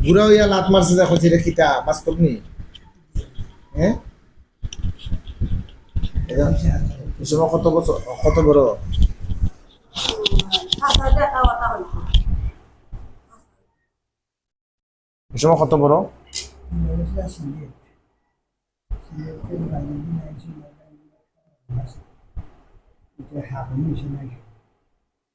বুড়া হইয়া লাত মারছে দেখো যেটা কিটা বাস্তব নি হ্যাঁ কত বছর, কত বড়? কত বড়?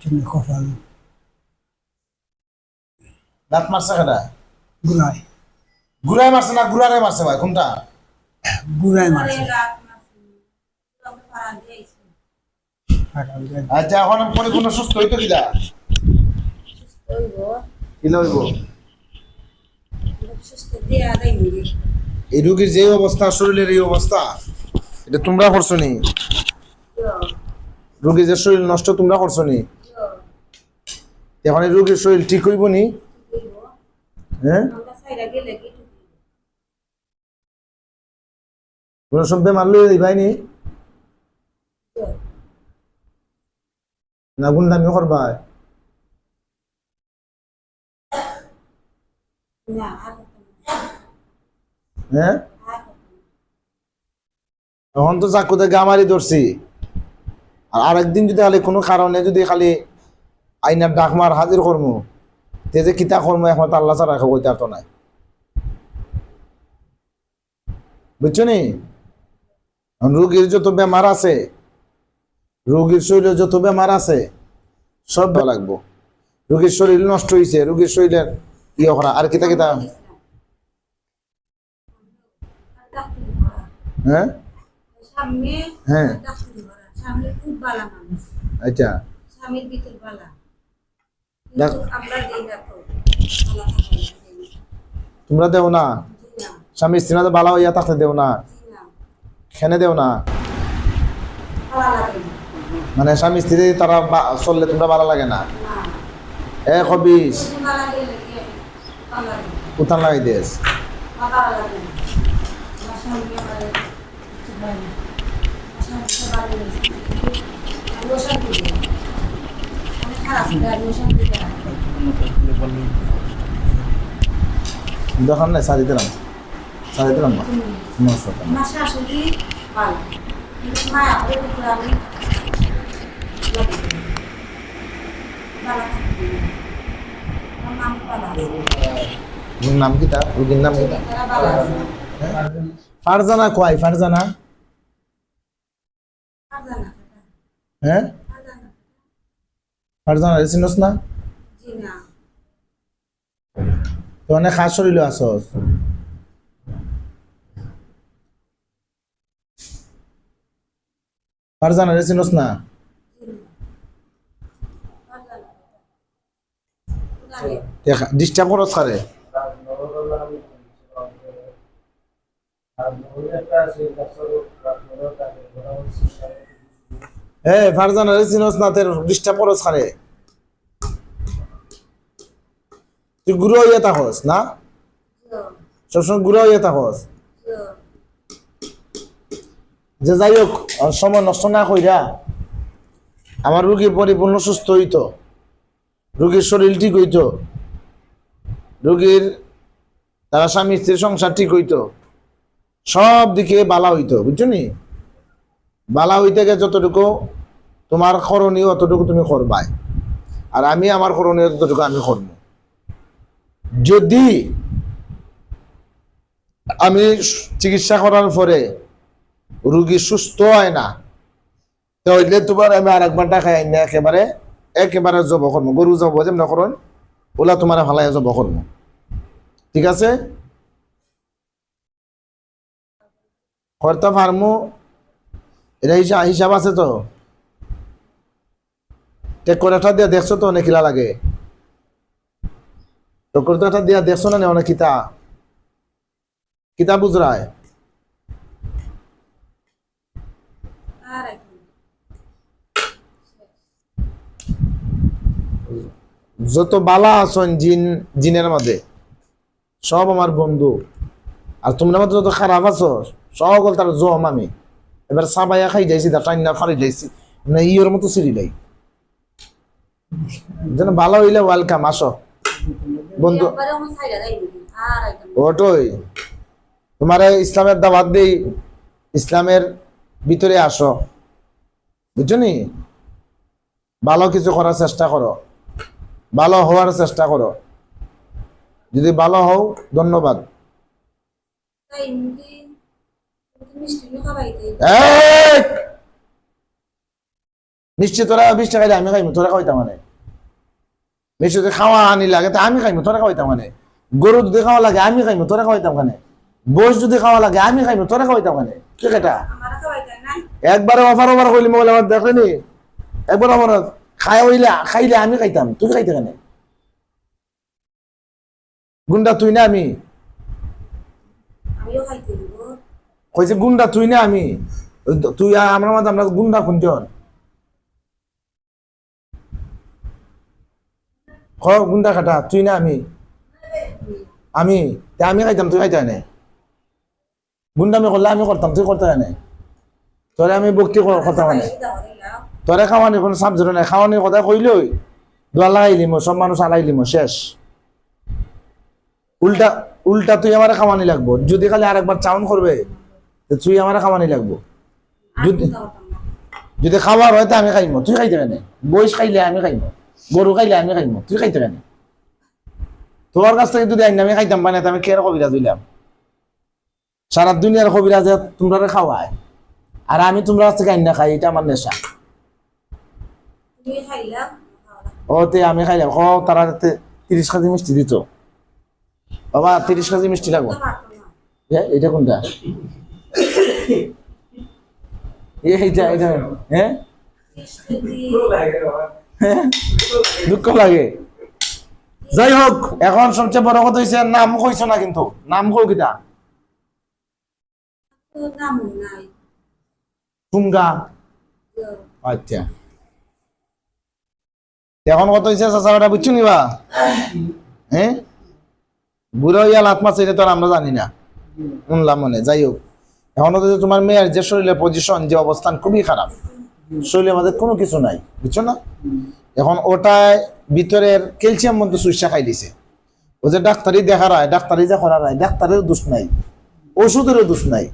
জন্য কপালো লাত মারছে কেটা গুড়ায়। গুড়ায় মারছে না গুড়ারে মারছে ভাই? কোনটা? গুড়ায় মারছে। আচ্ছা এখন পরিপূর্ণ সুস্থ হইতো কিলা হইব। কিলা হইব? সুস্থ দিয়া দেয়নি এই রোগীর যে অবস্থা শরীরের এই অবস্থা এটা তোমরা করছ নি? রোগীর যে শরীর নষ্ট তোমরা করছ নি? এখন রোগীর শরীর ঠিক হইব নি? হইব হ্যাঁ। হ্যাঁ? এখন তো চাকুতে গামারি ধরছি। আর আরেকদিন যদি খালি কোনো কারণে যদি খালি আইনার ডাক মার হাজির করমু তে যে কিতা করমু এখন আল্লাহ ছাড়া কইতে তো নাই। বুঝছ নি? এখন রোগীর যত বেমার আছে রোগীর শরীরে যত বেমার আছে সব ভালো লাগবো। রোগীর শরীর নষ্ট হয়েছে রোগীর শরীরের ইয়ে করা আর কিতা কিতা? হ্যাঁ? হ্যাঁ। খুব বালা মানুষ। আচ্ছা। স্বামীর ভিতর বালা। আমরা দিই না। তো। তোমরা দেও না। স্বামী স্ত্রী না বালা হইয়া থাকতে দেও না। খেনে দেও না। ভালো। মানে স্বামী স্ত্রী তারা চললে তোমরা ভালো লাগে না। না। এ খবিস বেশি ভালো। উঠান লাই দেশ দোকান নাই সারি দিলাম। সারি দিলাম না? নাম ভালো রুগীর নাম কি তা রুগীর নাম কি তা আছে। ফারজানা কয়? ফারজানা? হ্যাঁ? ফারজানা। চিনস না? জি না। তো অনেক খাস শরীর আসস। ফারজানা রে চিনস না? জি না। আর জানা জানি এ ফারজানা রে চিনস না, তের ডিস্টার্ব করস খারে তুই গুরু হইয়া থাকস, না? সবসময় গুরু হইয়া থাকস। যে যাই হোক সময় নষ্ট না কইরা আমার রুগী পরিপূর্ণ সুস্থ হইত। রুগীর শরীর ঠিক হইত। রুগীর, তারা স্বামী স্ত্রীর সংসার ঠিক হইত। সব দিকে বালা হইতো, বুঝছ নি? বালা হইতে গেছে যতটুকু তোমার করণীয় অতটুকু তুমি করবাই আর আমি আমার করণীয় ততটুকু আমি করব যদি আমি চিকিৎসা করার পরে রুগী সুস্থ হয় না, তাহলে তোমার আমি আর একবার দেখাই না, একেবারে একেবারে জব করব। গরু জব যেমন করুন, ওলা তোমার ভালাই জব করব। ঠিক আছে? করতে পারমু এটা হিসাব হিসাব আছে তো? টেকোরেটা দিয়ে দেখছ তো অনেক কিলা লাগে? টেকোরেটা দিয়া দেখছ না অনেক কিতা? কিতা বুঝরায় যত বালা আছেন জিন জিনের মধ্যে সব আমার বন্ধু। আর তোমরা মধ্যে যত খারাপ আছো সকল তার জম আমি। এবার সাবাইয়া খাই যাইছি, দা টাইনা ফারি যাইছি। না ইয়ের মতো সিঁড়ি লাই। যেন ভালো হইলে ওয়েলকাম আসো। বন্ধু, ওটাই। তোমার ইসলামের দাবাত দেই, ইসলামের ভিতরে আসো। বুঝছ নি? ভালো কিছু করার চেষ্টা করো। ভালো হওয়ার চেষ্টা করো। যদি ভালো হও, ধন্যবাদ। মিষ্টি মিষ্টি তোরা বিশ টাকা আমি খাইমু, তোরা খাইতাম মানে। মিষ্টি খাওয়া আনি লাগে, তা আমি খাইমু, তোরা খাইতাম মানে। গরু যদি খাওয়া লাগে, আমি খাইমু, তোরা খাইতাম মানে। বস যদি খাওয়া লাগে, আমি খাইমু, তোরা খাইতাম মানে। আমার খাবাই একবার অফার ওভার হইলে মোবাইল আমার দেখেনি একবার আমার খাই হইলে, খাইলে আমি খাইতাম, তুই খাইতে কেন? গুন্ডা তুই না আমি? আমিও খাইতে কইছে, গুন্ডা তুই না আমি, তুই আমার মাঝে আমরা গুন্ডা খুনতে হন খ গুন্ডা কাটা তুই না আমি। আমি? তা আমি খাইতাম, তুই খাইতা না গুন্ডা আমি করলে আমি করতাম, তুই করতে না তোরে আমি বক্তি কথা মানে? তোরে খাওয়ানি কোনো সাবজেক্ট নাই, খাওয়ানির কথা কইলই। দোয়া লাগাইলি মো সব মানুষ আলাইলি মো শেষ। উল্টা উল্টা তুই আমার খাওয়ানি লাগবো, যদি খালি আরেকবার চাউন করবে তুই আমার খাওয়ানি লাগবো। যদি যদি খাবার হয় তো আমি খাইমো তুই খাইতে কেন? বইস খাইলে আমি খাইমো গরু খাইলে আমি খাইমো তুই খাইতে কেন? তোমার কাছ থেকে যদি আইন আমি খাইতাম পাই না তো আমি কে কবিরা দিলাম সারা দুনিয়ার কবিরা যে তোমরা খাওয়ায়। আর আমি তোমরা কাছ থেকে আইন না খাই এটা আমার নেশা। ও তে আমি খাইলাম। ও তারা তিরিশ কেজি মিষ্টি দিত। বাবা তিরিশ কেজি মিষ্টি লাগবো। এটা কোনটা? এ, এইটা এটা হ্যাঁ? হ্যাঁ? দুঃখ লাগে। যাই হোক এখন সবচেয়ে বড় কথা হয়েছে নাম কইছো না কিন্তু। নাম কো কিটা আচ্ছা। এখন কত হয়েছে চাচাটা বুঝছ নিবা হ্যাঁ? বুড়ো ইয়াল আত্মা সেটা তো আমরা জানি না। শুনলাম মনে যাই হোক। এখন হচ্ছে তোমার মেয়ের যে শরীরের পজিশন যে অবস্থান খুবই খারাপ। শরীরের মধ্যে কোনো কিছু নাই, বুঝছ না? এখন ওটায় ভিতরের ক্যালসিয়াম মধ্যে সুইসা খাই দিছে ও যে ডাক্তারি দেখা রায়, ডাক্তারি যে করা রায় ডাক্তারের দোষ নাই, ওষুধেরও দোষ নাই।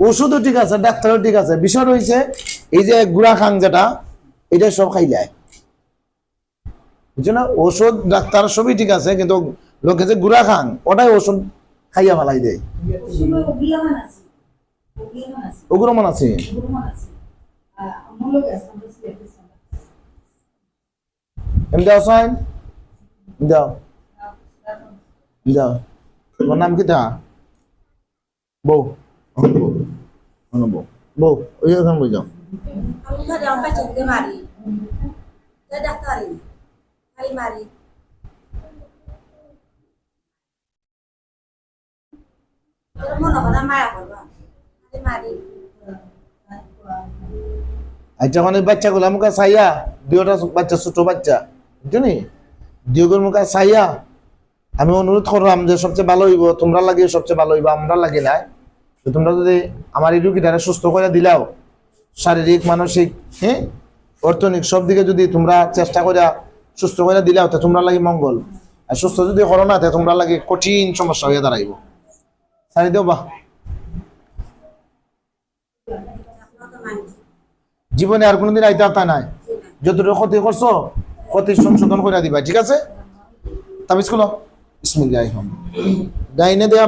ওষুধও ঠিক আছে, ডাক্তারও ঠিক আছে। বিষয় রয়েছে এই যে গুড়া খাং যেটা, এটা সব খাই যায় বুঝছ না? ওষুধ, ডাক্তার সবই ঠিক আছে, কিন্তু লোকে যে গুড়া খাং, ওটাই ওষুধ খাইয়া ফেলাই দেয়। বিয়ামান আছে? বিয়ামান আছে ওগুলো মনে আছে বিয়ামান আছে আর আমার লোক আছে আমরা সিলেক্ট এম দাও দাও তোমার নাম কি তা বউ মায়া করবা। যখন এই বাচ্চাগুলো আমাকে চাইয়া দুটা বাচ্চা, ছোট বাচ্চা, বুঝছ দুয়োগুলোর মুখে চাইয়া আমি অনুরোধ করলাম যে সবচেয়ে ভালো হইব, তোমরা লাগে সবচেয়ে ভালো হইব, আমরা লাগে না তোমরা যদি আমার এই রুগীটারে সুস্থ করে দিলাও, শারীরিক, মানসিক হ্যাঁ অর্থনৈতিক, সব দিকে যদি তোমরা চেষ্টা করে সুস্থ করে দিলাও, তা তোমরা লাগে মঙ্গল। আর সুস্থ যদি করো না, তা তোমরা লাগে কঠিন সমস্যা হয়ে দাঁড়াইব। সারি দেও জীবনে আর কোনোদিন আইতে আতা নাই। যতটুকু ক্ষতি করছ, ক্ষতি সংশোধন করে দিবা, ঠিক আছে? তাবিজ খুলো। বিসমিল্লাহ ডাইনে দেয়া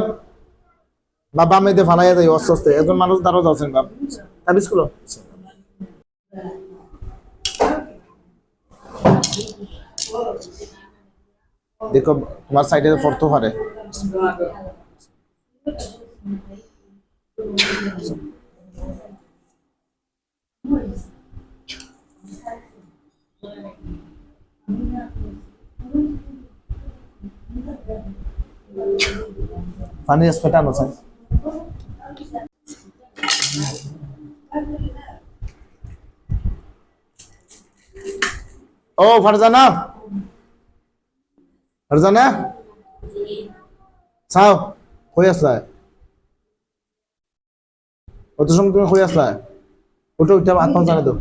বা বামে দিয়ে ফালাইয়া দেয় আস্তে আস্তে একজন মানুষ দাঁড়ো যাচ্ছেন বাপ। তাবিজ দেখো, তোমার সাইডে পারে। পানি পেটানো চাই ও ফারজানা। ফারজানা। চাও কই আসলা অত সময় তুমি কই আসলা ওটা ওইটা হাত দাও।